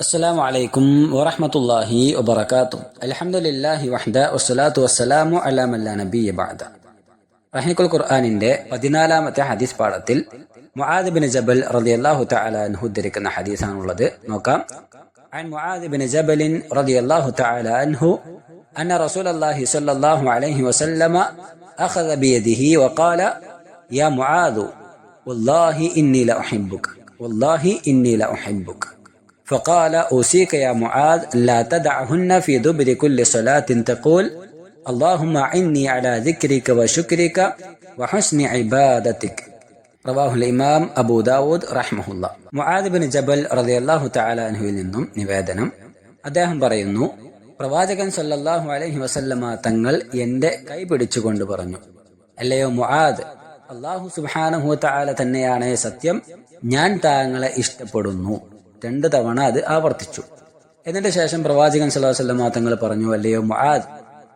السلام عليكم ورحمة الله وبركاته الحمد لله وحده والصلاة والسلام على من لا نبي بعد റഹിഖുൽ ഖുർആാനിന്റെ പതിനാലാമത്തെ ഹദീസ് പാഠത്തിൽ മുആദ് ബിൻ ജബൽ റളിയല്ലാഹു തആല അൻഹു ഉദ്ധരിക്കുന്ന ഹദീസാണുള്ളത് നോക്കാം عن معاذ بن جبل رضي الله تعالى عنه أن رسول الله صلى الله عليه وسلم أخذ بيده وقال يا معاذ والله إني لأحبك والله إني لأحبك فقال أوصيك يا معاذ لا تدعهن في دبر كل صلاة تقول اللهم عني على ذكرك وشكرك وحسن عبادتك റവാഹു ഇമാം അബൂ ദാവൂദ് റഹ്മഹുല്ല മുആദ് ബിൻ ജബൽ റളിയല്ലാഹു തആല അൻഹുവിൽ നിന്നും നിവേദനം അദ്ദേഹം പറയുന്നു പ്രവാചകൻ സല്ലല്ലാഹു അലൈഹി വസല്ലമ തങ്ങൾ എന്റെ കൈ പിടിച്ചുകൊണ്ട് പറഞ്ഞു അല്ലയോ മുആദ് അള്ളാഹു സുബ്ഹാനഹു തആല തന്നെയാണ് സത്യം ഞാൻ താങ്കളെ ഇഷ്ടപ്പെടുന്നു രണ്ട് തവണ അത് ആവർത്തിച്ചു. എന്നിട്ട് ശേഷം പ്രവാചകൻ വസല്ലമ തങ്ങൾ പറഞ്ഞു അല്ലയോ മഹാദ്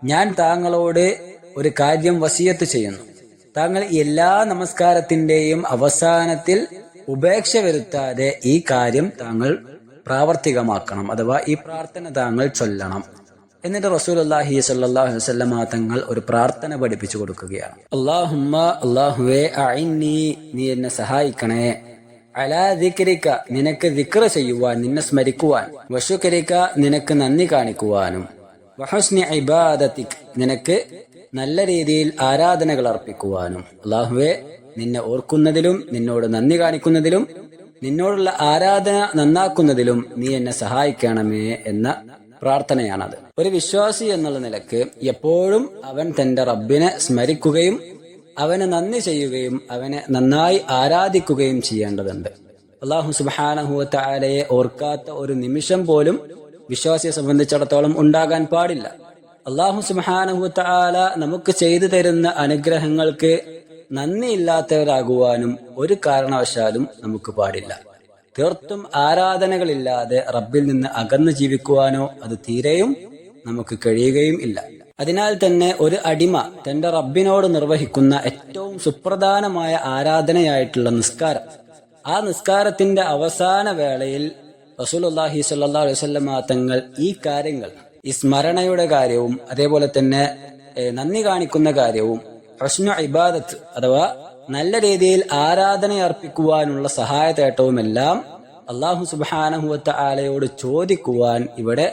ഞാൻ താങ്കളോട് ഒരു കാര്യം വസിയത്ത് ചെയ്യുന്നു. താങ്കൾ എല്ലാ നമസ്കാരത്തിന്റെയും അവസാനത്തിൽ ഉപേക്ഷ വരുത്താതെ ഈ കാര്യം താങ്കൾ പ്രാവർത്തികമാക്കണം അഥവാ ഈ പ്രാർത്ഥന താങ്കൾ ചൊല്ലണം. എന്നിട്ട് റസൂൽ അള്ളാഹി സല്ലാഹു വസ്ലമ തങ്ങൾ ഒരു പ്രാർത്ഥന പഠിപ്പിച്ചു കൊടുക്കുകയാണ്. അള്ളാഹുമ്മ അള്ളാഹുവേ നീ എന്നെ സഹായിക്കണേ. അലാ ദിക്രിക്ക നിനക്ക് ദിക്ര ചെയ്യുവാൻ നിന്നെ സ്മരിക്കുവാൻ. വശുക്കരിക്ക നിനക്ക് നന്ദി കാണിക്കുവാനും. വഹസ്നി ഇബാദത്തിക് നിനക്ക് നല്ല രീതിയിൽ ആരാധനകൾ അർപ്പിക്കുവാനും. അള്ളാഹുവെ നിന്നെ ഓർക്കുന്നതിലും നിന്നോട് നന്ദി കാണിക്കുന്നതിലും നിന്നോടുള്ള ആരാധന നന്നാക്കുന്നതിലും നീ എന്നെ സഹായിക്കണമേ എന്ന പ്രാർത്ഥനയാണത്. ഒരു വിശ്വാസി എന്നുള്ള നിലയ്ക്ക് എപ്പോഴും അവൻ തന്റെ റബ്ബിനെ സ്മരിക്കുകയും അവന് നന്ദി ചെയ്യുകയും അവനെ നന്നായി ആരാധിക്കുകയും ചെയ്യേണ്ടതുണ്ട്. അള്ളാഹു സുബാനഹുവത്തായാലയെ ഓർക്കാത്ത ഒരു നിമിഷം പോലും വിശ്വാസിയെ സംബന്ധിച്ചിടത്തോളം ഉണ്ടാകാൻ പാടില്ല. അള്ളാഹു സുബാനഹുത്ത ആല നമുക്ക് ചെയ്തു തരുന്ന അനുഗ്രഹങ്ങൾക്ക് നന്ദിയില്ലാത്തവരാകുവാനും ഒരു കാരണവശാലും നമുക്ക് പാടില്ല. തീർത്തും ആരാധനകളില്ലാതെ റബ്ബിൽ നിന്ന് അകന്നു ജീവിക്കുവാനോ അത് തീരെയും നമുക്ക് കഴിയുകയും ഇല്ല. അതിനാൽ തന്നെ ഒരു അടിമ തന്റെ റബ്ബിനോട് നിർവഹിക്കുന്ന ഏറ്റവും സുപ്രധാനമായ ആരാധനയായിട്ടുള്ള നിസ്കാരം. ആ നിസ്കാരത്തിന്റെ അവസാന വേളയിൽ റസൂലുല്ലാഹി സല്ലാ അലൈവല്ല തങ്ങൾ ഈ കാര്യങ്ങൾ ഈ സ്മരണയുടെ കാര്യവും അതേപോലെ തന്നെ നന്ദി കാണിക്കുന്ന കാര്യവും പ്രശ്ന ഇബാദത്ത് അഥവാ നല്ല രീതിയിൽ ആരാധന അർപ്പിക്കുവാനുള്ള സഹായതേട്ടവുമെല്ലാം അള്ളാഹു സുബാനഹുവത്ത ആലയോട് ചോദിക്കുവാൻ ഇവിടെ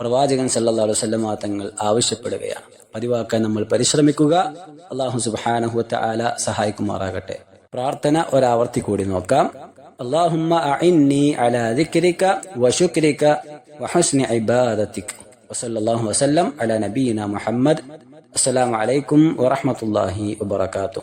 പ്രവാചകൻ സല്ലാ അലുവല്ലമ തങ്ങൾ ആവശ്യപ്പെടുകയാണ് പതിവാക്കാൻ നമ്മൾ പരിശ്രമിക്കുക അള്ളാഹു സുബാനഹുവത്ത ആല സഹായിക്കുമാറാകട്ടെ പ്രാർത്ഥന ഒരാവർത്തി കൂടി നോക്കാം اللهم أعني على ذكرك وشكرك وحسن عبادتك وصلى الله وسلم على نبينا محمد السلام عليكم ورحمة الله وبركاته